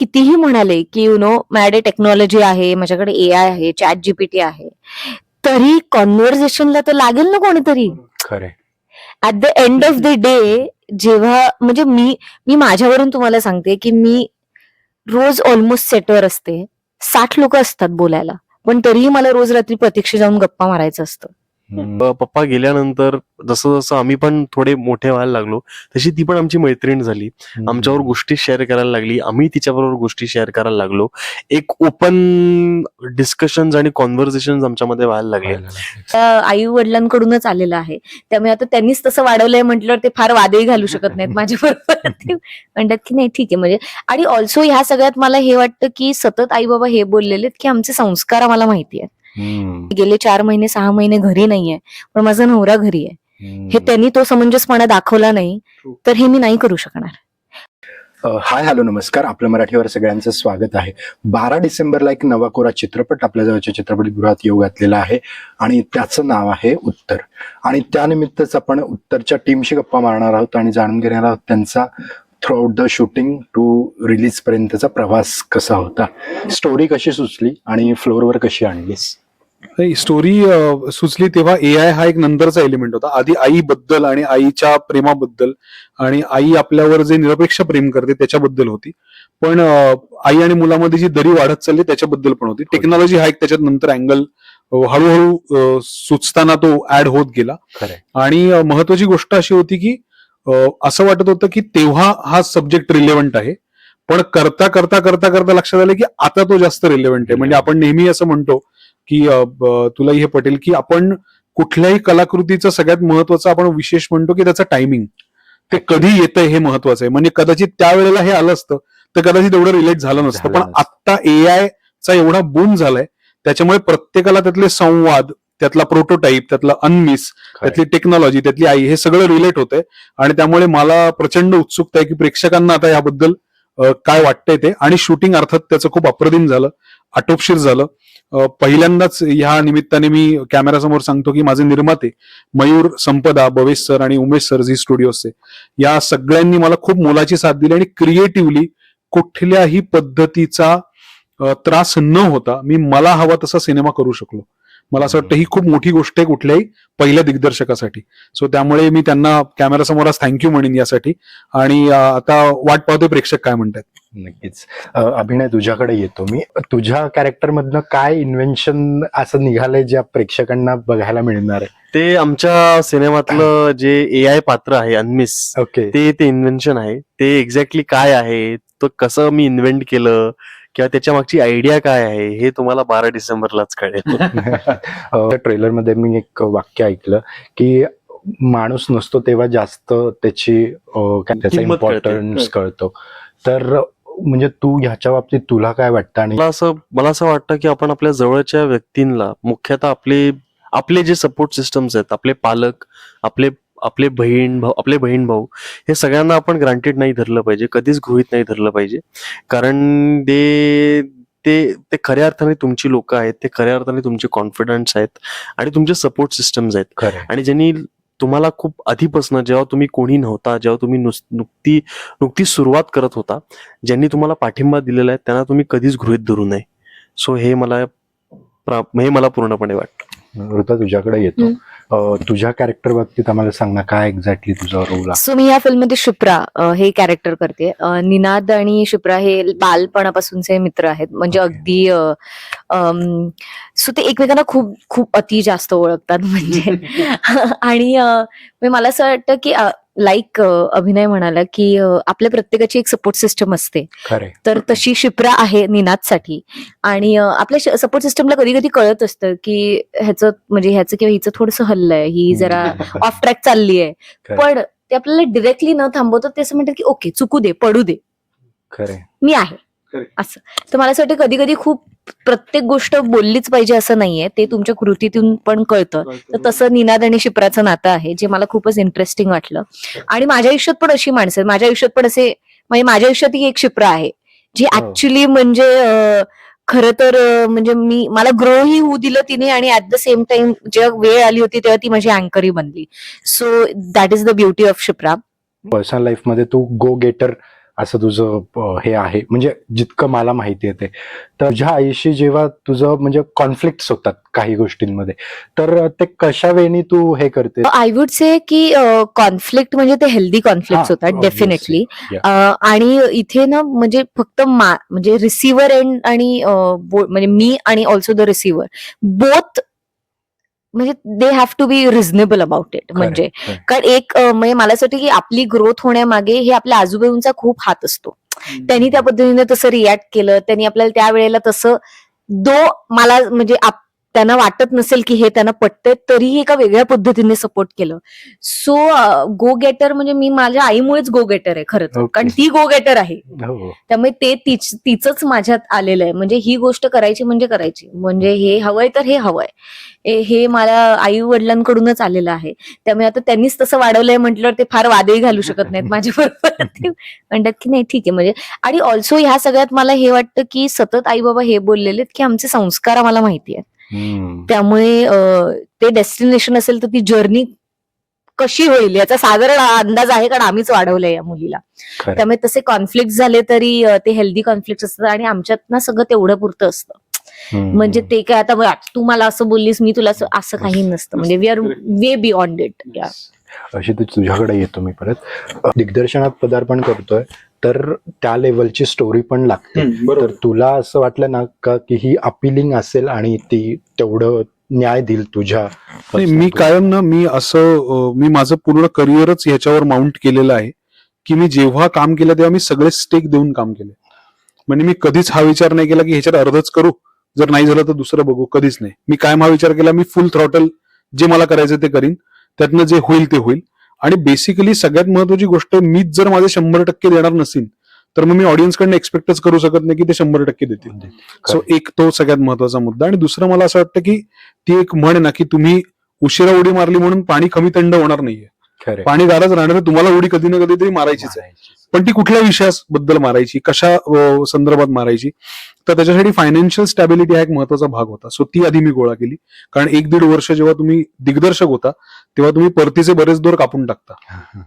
कितीही म्हणाले की यु नो माझ्याकडे टेक्नॉलॉजी आहे माझ्याकडे ए आय आहे चॅट जीपीटी आहे तरी कॉन्व्हर्सेशनला तर लागेल ना कोणीतरी. खरे at the end of the day जेव्हा म्हणजे मी मी माझ्यावरून तुम्हाला सांगते की मी रोज ऑलमोस्ट सेटवर असते. साठ लोक असतात बोलायला. पण तरीही मला रोज रात्री प्रतीक्षा जाऊन गप्पा मारायचं असतं. पप्पा गेल्यानंतर जसं जसं आम्ही पण थोडे मोठे व्हायला लागलो तशी ती पण आमची मैत्रीण झाली. आमच्यावर गोष्टी शेअर करायला लागली. आम्ही तिच्याबरोबर गोष्टी शेअर करायला लागलो. एक ओपन डिस्कशन आणि कॉन्व्हर्सेशन आमच्यामध्ये व्हायला लागले. आई वडिलांकडूनच आलेलं आहे. त्यामुळे आता त्यांनीच तसं वाढवलंय म्हटल्यावर ते फार वादही घालू शकत नाहीत माझ्या बरोबर. ते म्हणतात की नाही ठीक आहे. म्हणजे आणि ऑल्सो ह्या सगळ्यात मला हे वाटतं की सतत आई बाबा हे बोललेले आहेत की आमचे संस्कार आम्हाला माहिती आहेत. गेले चार महिने सहा महिने घरी नाहीये पण माझा नवरा घरी आहे. हे त्यांनी तो समंजसपणा दाखवला नाही तर हे मी नाही करू शकणार. हाय हॅलो नमस्कार. आपलं मराठीवर सगळ्यांचं स्वागत आहे. बारा डिसेंबरला एक नवा कोरा चित्रपट आपल्या जवळच्या चित्रपटगृहात येऊ घातलेला आहे आणि त्याचं नाव आहे उत्तर. आणि त्यानिमित्तच आपण उत्तरच्या टीमशी गप्पा मारणार आहोत आणि जाणून घेणार आहोत त्यांचा throughout the shooting to release पर्यंतचा प्रवास कसा होता? स्टोरी कशी सुचली आणि फ्लोअरवर कशी आणलीस? नाही स्टोरी सुचली तेव्हा ए आय हा एक नंतरचा एलिमेंट होता. आधी आईबद्दल आणि आईच्या प्रेमाबद्दल आणि आई आपल्यावर जे निरपेक्ष प्रेम करते त्याच्याबद्दल होती. पण आई आणि मुलामध्ये जी दरी वाढत चालली त्याच्याबद्दल पण होती. टेक्नॉलॉजी हा एक त्याच्यात नंतर अँगल हळूहळू सुचताना तो ऍड होत गेला. आणि महत्वाची गोष्ट अशी होती की असं वाटत होतं की तेव्हा हा सब्जेक्ट रिलेव्हंट आहे. पण करता करता करता करता लक्षात आलं की आता तो जास्त रिलेव्हंट आहे. म्हणजे आपण नेहमी असं म्हणतो की तुलाही हे पटेल की आपण कुठल्याही कलाकृतीचं सगळ्यात महत्वाचं आपण विशेष म्हणतो की त्याचं टायमिंग ते कधी येतंय हे महत्वाचं आहे. म्हणजे कदाचित त्यावेळेला हे आलं असतं तर कदाचित एवढं रिलेट झालं नसतं. पण नसतं. आता ए आय चा एवढा बूम झालाय त्याच्यामुळे प्रत्येकाला त्यातले संवाद त्यातला प्रोटोटाईप त्यातला अनमिस त्यातली टेक्नॉलॉजी त्यातली आई हे सगळं रिलेट होतंय. आणि त्यामुळे मला प्रचंड उत्सुकता आहे की प्रेक्षकांना आता याबद्दल काय वाटतंय ते. आणि शूटिंग अर्थात त्याचं खूप अप्रतिम झालं आटोपशीर झालं. पहिल्यांदाच ह्या निमित्ताने मी कॅमेरासमोर सांगतो की माझे निर्माते मयूर संपदा बवेश सर आणि उमेश सर झी स्टुडिओचे या सगळ्यांनी मला खूप मोलाची साथ दिली आणि क्रिएटिव्हली कुठल्याही पद्धतीचा त्रास न होता मी मला हवा तसा सिनेमा करू शकलो. मला असं वाटतं ही खूप मोठी गोष्ट आहे कुठल्याही पहिल्या दिग्दर्शकासाठी. सो त्यामुळे मी त्यांना कॅमेरासमोर आज थँक्यू म्हणेन यासाठी. आणि आता वाट पाहतोय प्रेक्षक काय म्हणतात. नक्कीच. अभिनय तुझ्याकडे येतो मी. तुझ्या कॅरेक्टर मधनं काय इन्व्हेन्शन असं निघालंय ज्या प्रेक्षकांना बघायला मिळणार आहे? ते आमच्या सिनेमातलं जे ए आय पात्र आहे अनमिस ओके. ते ते इन्व्हेन्शन आहे. ते एक्झॅक्टली काय आहे? तो कसं मी इन्व्हेंट केलं? किंवा त्याच्या मागची आयडिया काय आहे हे तुम्हाला बारा डिसेंबरलाच कळेल. ट्रेलरमध्ये मी एक वाक्य ऐकलं की माणूस नसतो तेव्हा जास्त त्याची अ, काय त्याचा किंमत कळते. इम्पॉर्टन्स कळतो. तर म्हणजे तू ह्याच्या बाबतीत तुला काय वाटतं आणि मला असं मला असं वाटतं की आपण आपल्या जवळच्या व्यक्तींना मुख्यतः आपले आपले जे सपोर्ट सिस्टम्स आहेत आपले पालक आपले आपले बहीण भाऊ आपले बहीण भाऊ हे सगळ्यांना आपण ग्रांटेड नाही धरलं पाहिजे कधीच गृहित नाही धरलं पाहिजे. कारण ते ते ते खऱ्या अर्थाने तुमची लोक आहेत ते खऱ्या अर्थाने तुमचे कॉन्फिडन्स आहेत आणि तुमचे सपोर्ट सिस्टम्स आहेत. आणि ज्यांनी तुम्हाला खूप आधीपासून जेव्हा तुम्ही कोणी नव्हता जेव्हा तुम्ही नुस- नुकती नुकती सुरुवात करत होता ज्यांनी तुम्हाला पाठिंबा दिलेला आहे त्यांना तुम्ही कधीच गृहित धरू नये. सो हे मला हे मला पूर्णपणे वाटतं. ऋता तुझ्याकडे येतो. तुझ्या कॅरेक्टर बाबतीत आम्हाला सांग ना काय एक्झॅक्टली तुझा रोल सो मी या फिल्ममध्ये शिप्रा अ, हे कॅरेक्टर करते. निनाद आणि शिप्रा हे बालपणापासूनचे मित्र आहेत. म्हणजे. अगदी सो ते एकमेकांना खूप खूप अति जास्त ओळखतात. म्हणजे आणि म्हणजे मला असं वाटतं की लाईक अभिनय म्हणाला की आपल्या प्रत्येकाची एक सपोर्ट सिस्टम असते. तर तशी शिप्रा आहे निनादसाठी. आणि आपल्या सपोर्ट सिस्टमला कधी कधी कळत असतं की ह्याचं म्हणजे ह्याचं किंवा हिचं थोडंसं हल्लंय ही जरा ऑफ ट्रॅक चालली आहे. पण ते आपल्याला डिरेक्टली न थांबवता ते असं म्हणतात की ओके चुकू दे पडू दे. खरे मी आहे. असं. तर मला असं वाटतं कधी कधी खूप प्रत्येक गोष्ट बोललीच पाहिजे असं नाहीये. ते तुमच्या कृतीतून पण कळतं. तर तसं निनाद आणि शिप्राचं नातं आहे जे मला खूपच इंटरेस्टिंग वाटलं. आणि माझ्या आयुष्यात पण अशी माणसं माझ्या आयुष्यात पण असे म्हणजे माझ्या आयुष्यात ही एक शिप्रा आहे जी हो. ऍक्च्युली म्हणजे अं, खरं तर म्हणजे मी मला ग्रो ही होऊ दिलं तिने आणि ऍट द सेम टाइम जेव्हा वेळ आली होती तेव्हा ती माझी अँकरही बनली. So that is the beauty of Shipra. Personal लाईफमध्ये तू गो गेटर असं तुझं हे आहे. म्हणजे जितकं मला माहिती आहे ते. तर तुझ्या आईशी जेव्हा तुझं म्हणजे कॉन्फ्लिक्ट होतात काही गोष्टींमध्ये तर ते कशा वेळी तू हे करते आय वुड से की कॉन्फ्लिक्ट म्हणजे ते हेल्दी कॉन्फ्लिक्ट होतात. डेफिनेटली. आणि इथे ना म्हणजे फक्त म्हणजे रिसिव्हर एंड आणि म्हणजे मी आणि ऑल्सो द रिसिव्हर बोथ म्हणजे they have to be reasonable about it म्हणजे. कारण एक म्हणजे मला असं वाटतं की आपली ग्रोथ होण्यामागे हे आपल्या आजूबाजूंचा खूप हात असतो. त्यांनी त्या पद्धतीने तसं रिॲक्ट केलं त्यांनी आपल्याला त्या वेळेला तसं दो मला म्हणजे त्यांना वाटत नसेल की हे त्यांना पटतंय तरीही एका वेगळ्या पद्धतीने सपोर्ट केलं. सो गो गेटर म्हणजे मी माझ्या आईमुळेच गो गेटर आहे खरं तर. कारण ती गो गेटर आहे. हो. त्यामुळे ते तिच तिचंच माझ्यात आलेलं आहे. म्हणजे ही गोष्ट करायची म्हणजे करायची. म्हणजे हे हवंय तर हे हवंय. हे- हे मला आई वडिलांकडूनच आलेलं आहे. त्यामुळे आता त्यांनीच तसं वाढवलंय म्हटल्यावर ते फार वादही घालू शकत नाहीत माझ्या बरोबर. म्हणतात की नाही ठीक आहे. म्हणजे आणि ऑल्सो ह्या सगळ्यात मला हे वाटतं की सतत आई बाबा हे बोललेले आहेत की आमचे संस्कार आम्हाला माहिती आहेत. त्यामुळे ते डेस्टिनेशन असेल तर ती जर्नी कशी होईल याचा साधारण अंदाज आहे कारण आम्हीच वाढवलंय या मुलीला. त्यामुळे तसे कॉन्फ्लिक्ट झाले तरी ते हेल्दी कॉन्फ्लिक्ट असतात आणि आमच्यात ना सगळं तेवढं पुरतं असतं. म्हणजे ते काय आता बघ, तू मला असं बोललीस मी तुला असं असं काही नसतं. म्हणजे we are way beyond it या अशी तू तुझ्याकडे येतो मी परत. दिग्दर्शनात पदार्पण करतोय तर त्या लेवलची स्टोरी पण लागते. तर तुला असं वाटलं ना का की ही अपिलिंग असेल आणि ती तेवढं न्याय देईल तुझ्या नाही मी कायम ना मी असं अं, मी माझं पूर्ण करिअरच ह्याच्यावर माउंट केलेलं आहे की मी जेव्हा काम केलं तेव्हा मी सगळे स्टेक देऊन काम केले. म्हणजे मी कधीच हा विचार नाही केला की ह्याच्यात अर्धच करू. जर नाही झालं तर दुसरं बघू कधीच नाही. मी कायम हा विचार केला मी फुल थ्रॉटल जे मला करायचं ते करीन. त्यातनं जे होईल ते होईल. आणि बेसिकली सगळ्यात महत्वाची गोष्ट मीच जर माझे शंभर टक्के देणार नसेल तर मग मी ऑडियन्सकडनं एक्सपेक्टच करू शकत नाही की ते शंभर टक्के देतील. सो एक तो सगळ्यात महत्त्वाचा मुद्दा. आणि दुसरं मला असं वाटतं की ती एक म्हण ना की तुम्ही उशिरा उडी मारली म्हणून पाणी कमी थंड होणार नाहीये. पाणी गारच राहणार. तुम्हाला उडी कधी ना कधी तरी मारायचीच आहे. पण ती कुठल्या विषयाबद्दल मारायची कशा संदर्भात मारायची तर त्याच्यासाठी फायनान्शियल स्टॅबिलिटी हा एक महत्त्वाचा भाग होता. सो ती आधी मी गोळा केली. कारण एक दीड वर्ष जेव्हा तुम्ही दिग्दर्शक होता तेव्हा तुम्ही परतीचे बरेच दोर कापून टाकता.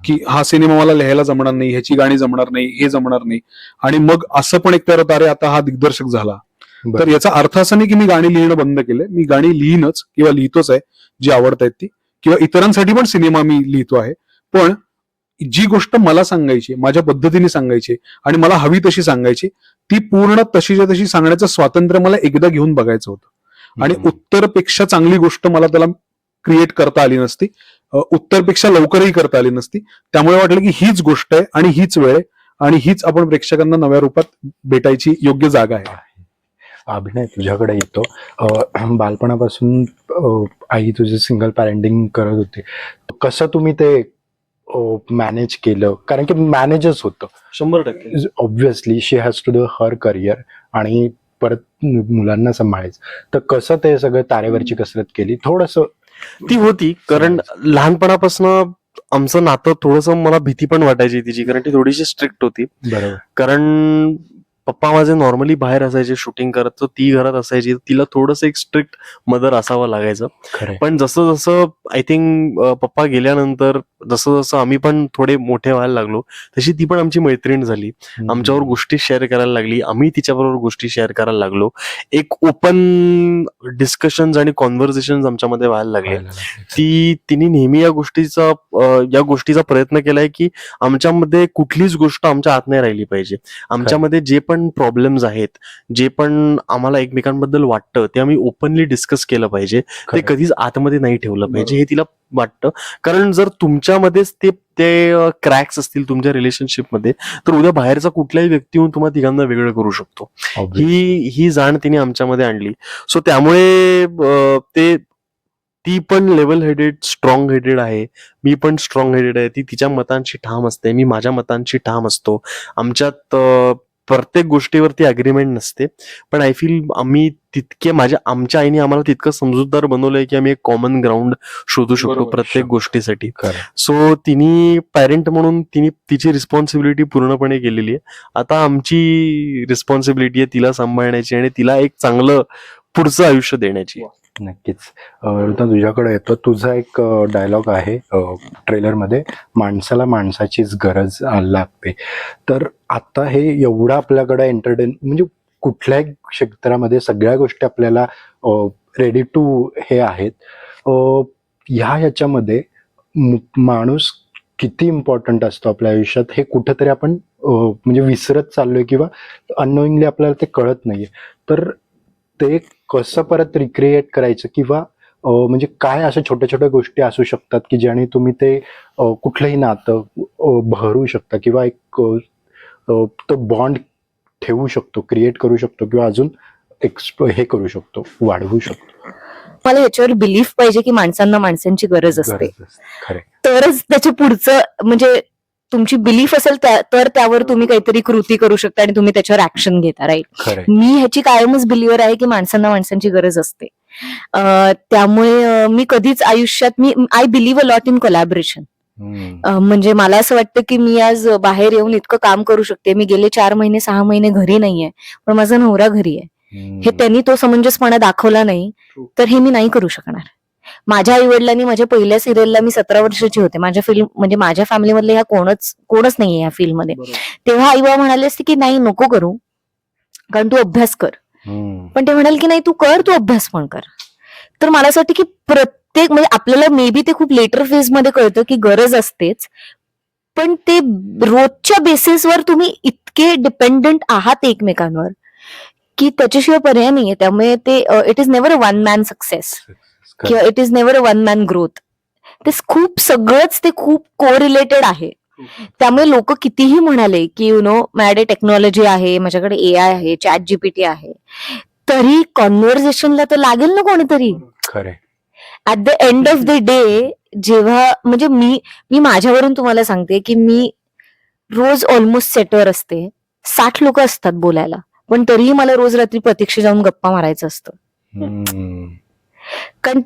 की हा सिनेमा मला लिहायला जमणार नाही ह्याची गाणी जमणार नाही हे जमणार नाही. आणि मग असं पण एक होतं अरे आता हा दिग्दर्शक झाला. तर. याचा अर्थ असा नाही की मी गाणी लिहिणं बंद केलंय. मी गाणी लिहिनच किंवा लिहितोच आहे जी आवडतायत ती. किंवा इतरांसाठी पण सिनेमा मी लिहितो आहे. पण जी गोष्ट मला सांगायची माझ्या पद्धतीने सांगायची आणि मला हवी तशी सांगायची ती पूर्ण तशीच्या तशी सांगण्याचं स्वातंत्र्य मला एकदा घेऊन बघायचं होतं. आणि. उत्तरपेक्षा चांगली गोष्ट मला त्याला क्रिएट करता आली नसती. उत्तरपेक्षा लवकरही करता आली नसती. त्यामुळे वाटलं की हीच गोष्ट आहे आणि हीच वेळ आहे आणि हीच आपण प्रेक्षकांना नव्या रूपात भेटायची योग्य जागा आहे. अभिनय तुझ्याकडे येतो. बालपणापासून आई तुझे सिंगल पॅरेंटिंग करत होते. कसं तुम्ही ते मॅनेज केलं? कारण की मॅनेजच होतं. शंभर टक्के. Obviously she has to do her career आणि परत मुलांना सांभाळायचं. तर कसं ते सगळं तारेवरची कसरत केली? थोडस ती होती कारण लहानपणापासून आमचं नातं थोडस मला भीती पण वाटायची तिची कारण ती थोडीशी स्ट्रिक्ट होती. बरोबर. कारण पप्पा माझे नॉर्मली बाहेर असायचे शूटिंग करत तर ती घरात असायची. तिला थोडस एक स्ट्रिक्ट मदर असावं लागायचं. पण जसं जसं आय थिंक पप्पा गेल्यानंतर जसं जसं आम्ही पण थोडे मोठे व्हायला लागलो तशी ती पण आमची मैत्रीण झाली. आमच्यावर गोष्टी शेअर करायला लागली. आम्ही तिच्याबरोबर गोष्टी शेअर करायला लागलो. एक ओपन डिस्कशन आणि कॉन्व्हर्सेशन आमच्यामध्ये व्हायला लागले. ती तिने नेहमी या गोष्टीचा या गोष्टीचा प्रयत्न केलाय की आमच्यामध्ये कुठलीच गोष्ट आमच्या आत नाही राहिली पाहिजे. आमच्यामध्ये जे पण प्रॉब्लेम्स आहेत जे पण आम्हाला एकमेकांबद्दल वाटतं ते आम्ही ओपनली डिस्कस केलं पाहिजे. ते. कधीच आतमध्ये नाही ठेवलं पाहिजे हे तिला वाटतं. कारण जर तुमच्यामध्येच ते ते क्रॅक्स असतील तुमच्या रिलेशनशिपमध्ये तर उद्या बाहेरचा कुठलाही व्यक्ती येऊन तुम्हाला तिघांना वेगळं करू शकतो. ही ही जाण तिने आमच्यामध्ये आणली. सो त्यामुळे ते ती पण लेवल हेडेड स्ट्रॉंग हेडेड आहे. मी पण स्ट्रॉंग हेडेड आहे. ती तिच्या मतांशी ठाम असते. मी माझ्या मतांशी ठाम असतो. आमच्यात प्रत्येक गोष्टीवरती अग्रीमेंट नसते. पण आय फील आम्ही तितके माझ्या आमच्या आईने आम्हाला तितकं समजूतदार बनवलंय की आम्ही एक कॉमन ग्राउंड शोधू शकतो प्रत्येक. गोष्टीसाठी. सो तिने पॅरेंट म्हणून तिने तिची रिस्पॉन्सिबिलिटी पूर्णपणे केलेली आहे. आता आमची रिस्पॉन्सिबिलिटी आहे तिला सांभाळण्याची आणि तिला एक चांगलं पुढचं आयुष्य देण्याची. नक्कीच. अं, ऋता तुझ्याकडे येतो. तुझा एक डायलॉग आहे ट्रेलरमध्ये माणसाला माणसाचीच गरज लागते. तर आता हे एवढं आपल्याकडे एंटरटेन म्हणजे कुठल्याही क्षेत्रामध्ये सगळ्या गोष्टी आपल्याला रेडी टू हे आहेत. ह्या ह्याच्यामध्ये माणूस किती इम्पॉर्टंट असतो आपल्या आयुष्यात हे कुठंतरी आपण म्हणजे विसरत चाललोय किंवा अननोईंगली आपल्याला ते कळत नाहीये. तर ते कसं परत रिक्रिएट करायचं किंवा म्हणजे काय अशा छोट्या छोट्या गोष्टी असू शकतात की ज्याने तुम्ही ते कुठलंही नातं भरू शकता किंवा एक तो बॉन्ड ठेवू शकतो क्रिएट करू शकतो किंवा अजून एक्सप हे करू शकतो वाढवू शकतो. मला ह्याच्यावर बिलीफ पाहिजे की माणसांना माणसांची गरज असते. तरच त्याच्या पुढचं म्हणजे तुमची बिलीफ असेल तर त्यावर तुम्ही काहीतरी कृती करू शकता आणि तुम्ही त्याच्यावर ऍक्शन घेता राईट. मी ह्याची कायमच बिलिव्हर आहे की माणसांना माणसांची गरज असते. त्यामुळे मी कधीच आयुष्यात मी I believe a lot in collaboration. म्हणजे मला असं वाटतं की मी आज बाहेर येऊन इतकं काम करू शकते. मी गेले चार महिने सहा महिने घरी नाहीये. पण माझा नवरा घरी आहे. हे. त्यांनी तो समंजसपणा दाखवला नाही. तर हे मी नाही करू शकणार. माझ्या आई वडिलांनी माझ्या पहिल्या सिरियलला मी सतरा वर्षाची होते. माझ्या फिल्म म्हणजे माझ्या फॅमिलीमधले ह्या कोणच कोणच नाहीये या फिल्ममध्ये तेव्हा आई बाबा म्हणाले असते की नाही नको करू. कारण तू अभ्यास कर. पण ते म्हणाल की नाही तू कर तू अभ्यास पण कर. तर मला असं वाटतं की प्रत्येक म्हणजे आपल्याला मे बी ते खूप लेटर फेजमध्ये कळतं की गरज असतेच. पण ते रोजच्या बेसिसवर तुम्ही इतके डिपेंडंट आहात एकमेकांवर की त्याच्याशिवाय पर्याय नाहीये. त्यामुळे ते it is never a one man success किंवा it is never one man growth ते खूप सगळंच ते खूप को रिलेटेड आहे त्यामुळे लोक कितीही म्हणाले की यु नो माझ्याकडे टेक्नॉलॉजी आहे माझ्याकडे ए आय आहे चॅट जीपीटी आहे. तरी कॉन्व्हर्सेशनला तर लागेल ना कोणीतरी. At the end of the day जेव्हा म्हणजे मी मी माझ्यावरून तुम्हाला सांगते की मी रोज ऑलमोस्ट सेटवर असते. साठ लोक असतात बोलायला. पण तरीही मला रोज रात्री प्रतीक्षा जाऊन गप्पा मारायचं असतं. कारण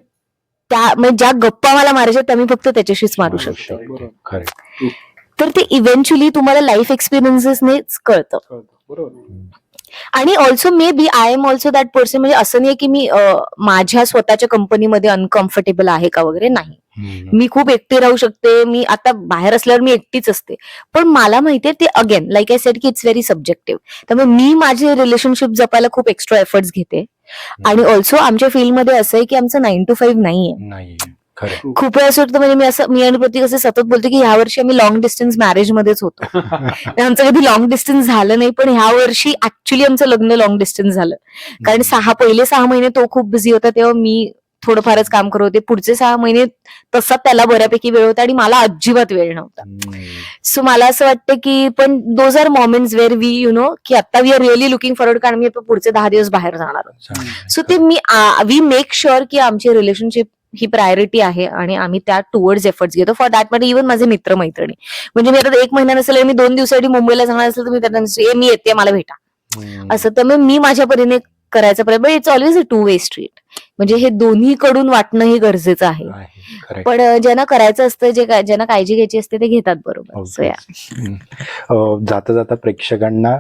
त्या म्हणजे ज्या गप्पा मला मारायच्या त्या मी फक्त त्याच्याशीच मारू शकते. तर ते इव्हेंच्युअली तुम्हाला लाईफ एक्सपिरियन्सेसनेच कळतं. आणि also maybe I am also that person म्हणजे असं नाही की मी माझ्या स्वतःच्या कंपनीमध्ये अनकम्फर्टेबल आहे का वगैरे नाही. मी खूप एकटी राहू शकते मी आता बाहेर असल्यावर मी एकटीच असते. पण मला माहितीये ते अगेन लाईक आय सेड की इट्स व्हेरी सब्जेक्टिव्ह त्यामुळे मी माझे रिलेशनशिप जपायला खूप एक्स्ट्रा एफर्ट्स घेते. आणि ऑल्सो आमच्या फील्डमध्ये असं आहे की आमचं नाईन टू फाईव्ह नाहीये. खूप वेळा असं वाटतं म्हणजे मी असं मी आणि प्रतीक असे सतत बोलतो की ह्या वर्षी आम्ही लॉंग डिस्टन्स मॅरेज मध्येच होतो. आमचं कधी लॉंग डिस्टन्स झालं नाही पण ह्या वर्षी ऍक्च्युली आमचं लग्न लॉंग डिस्टन्स झालं. कारण सहा पहिले सहा महिने तो खूप बिझी होता तेव्हा मी थोडंफारच काम करत होते पुढचे सहा महिने तसा त्याला बऱ्यापैकी वेळ होता आणि मला अजिबात वेळ नव्हता. सो मला असं वाटतं की पण those are moments where we you know की आता we are really looking forward कारण मी पुढचे दहा दिवस बाहेर जाणार. सो ते मी वी मेक शुअर की आमची रिलेशनशिप ही प्रायोरिटी आहे आणि आम्ही त्या टुवर्ड्स एफर्ट्स घेतो फॉर दॅट मॅटर इव्हन माझे मित्र मैत्रिणी म्हणजे मी आता एक महिना नसेल मी दोन दिवसासाठी मुंबईला जाणार असेल तर मी त्यांना म्हणते, "ए, मी येते मला भेटा. असं तर मग मी माझ्या परीने करायचा प्रयत्न it's always a two way street म्हणजे हे दोन्ही कडून वाटणं हे गरजेचं आहे. पण ज्यांना करायचं असतं जे ज्यांना काळजी घ्यायची असते ते घेतात बरोबर. जाता जाता प्रेक्षकांना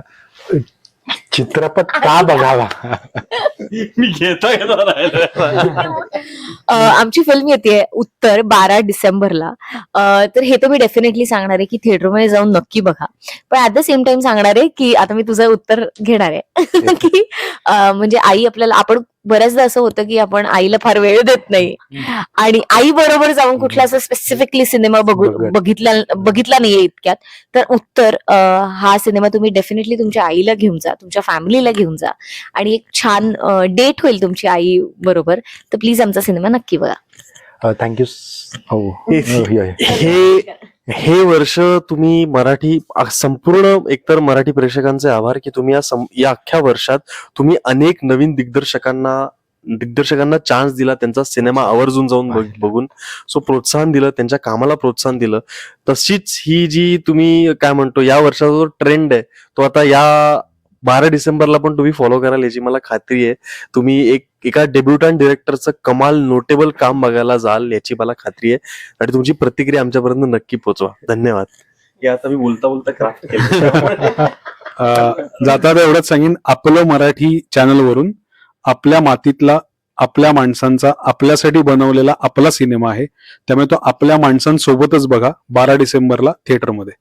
चित्रपट का बघावा? मी घेता घेता राहिलोय. अ, आमची फिल्म येते उत्तर बारा डिसेंबरला. अ, तर हे तर मी डेफिनेटली सांगणार आहे की थिएटरमध्ये जाऊन नक्की बघा. पण ऍट द सेम टाइम सांगणार आहे की आता मी तुझं उत्तर घेणार आहे. की अ, म्हणजे आई आपल्याला आपण बऱ्याचदा असं होतं की आपण आईला फार वेळ देत नाही. आणि आई बरोबर जाऊन कुठला असं स्पेसिफिकली सिनेमा बघू बघत. बघितला बघितला नाहीये इतक्यात. तर उत्तर अ, हा सिनेमा तुम्ही डेफिनेटली तुमच्या आईला घेऊन जा. तुमच्या फॅमिलीला घेऊन जा. आणि एक छान डेट होईल तुमची आई बरोबर तर प्लीज आमचा सिनेमा नक्की बघा. थँक्यू हो. हे- हो, हे- हे. वर्ष तुम्ही मराठी संपूर्ण एकतर मराठी प्रेक्षकांचे आभार की तुम्ही या या अख्ख्या वर्षात तुम्ही अनेक नवीन दिग्दर्शकांना दिग्दर्शकांना चान्स दिला त्यांचा सिनेमा आवर्जून जाऊन बघ- बघून. सो प्रोत्साहन दिलं त्यांच्या कामाला प्रोत्साहन दिलं. तशीच ही जी तुम्ही काय म्हणतो या वर्षाचा जो ट्रेंड आहे तो आता या बारा डिसेंबरला पण तुम्ही फॉलो कराल याची मला खात्री आहे. तुम्ही एक एका डेब्युटंट डिरेक्टरचं कमाल नोटेबल काम बघायला जाल याची मला खात्री आहे. आणि तुमची प्रतिक्रिया आमच्यापर्यंत नक्की पोहोचवा. धन्यवाद. हे आता मी बोलता बोलता क्राफ्ट केलं. जाता जाता एवढंच सांगेन आपलं मराठी चॅनल वरून आपल्या मातीतला आपल्या माणसांचा आपल्यासाठी बनवलेला आपला सिनेमा आहे. त्यामुळे तो आपल्या माणसांसोबतच बघा बारा डिसेंबरला थिएटरमध्ये